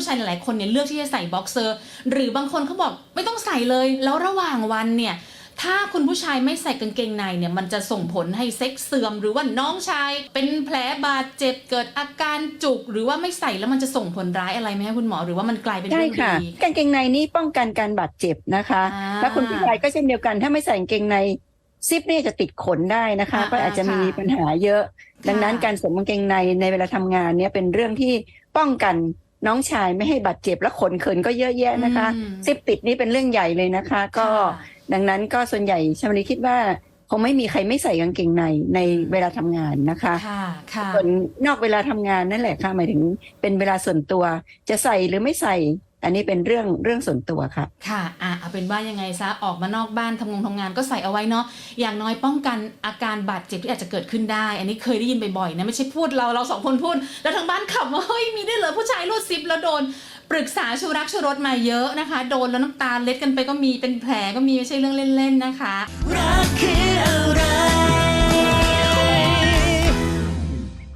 ผู้ชายหลายๆคนเนี่ยเลือกที่จะใส่บ็อกเซอร์ หรือบางคนเขาบอกไม่ต้องใส่เลย แล้วระหว่างวันเนี่ยถ้าคุณผู้ชายไม่ใส่กางเกงในเนี่ยมันจะส่งผลให้เซ็กซ์เสื่อม หรือว่าน้องชาย เป็นแผลบาดเจ็บเกิดอาการจุก หรือว่าไม่ใส่แล้วมันจะส่งผลร้ายอะไรไหมคะคุณหมอหรือว่ามันกลายเป็นใช่เรื่องค่ะดีกางเกงในนี่ป้องกันการบาดเจ็บนะคะอ่าแล้วคุณผู้ชายก็เช่นเดียวกัน ถ้าไม่ใส่กางเกงในซิปนี่จะติดขนได้นะคะอ่าก็อาจจะค่ะมีปัญหาเยอะค่ะดังนั้นการสวมกางเกงในในเวลาทำงานเนี่ยเป็นเรื่องที่ป้องกัน น้องชายไม่ให้บาดเจ็บและขนเขินก็เยอะแยะนะคะอืมซิปติดนี่เป็นเรื่องใหญ่เลยนะคะ ก็ค่ะดังนั้นก็ส่วนใหญ่ชมรีคิดว่าคงไม่มีใครไม่ใส่กางเกงในในเวลาทำงานนะคะค่ะค่ะส่วนนอกเวลาทำงานนั่นแหละค่ะหมายถึงเป็นเวลาส่วนตัวจะใส่หรือไม่ใส่ อันนี้เป็นเรื่องเรื่องส่วนตัวค่ะค่ะอะ เป็นว่ายังไงซะออกมานอกบ้านทำงงทำงานก็ใส่เอาไว้เนาะอย่างน้อยป้องกันอาการบาดเจ็บที่อาจจะเกิดขึ้นได้ อันนี้เคยได้ยินบ่อยๆนะไม่ใช่พูดเราเราสองคนพูด แล้วทางบ้านขับว่าเฮ้ยมีได้เหรอผู้ชายรูดซิปแล้วโดนปรึกษาชูรักชูรสมาเยอะนะคะ โดนแล้วน้ำตาเล็ดกันไปก็มีเป็นแผลก็มีไม่ใช่เรื่องเล่นๆนะคะ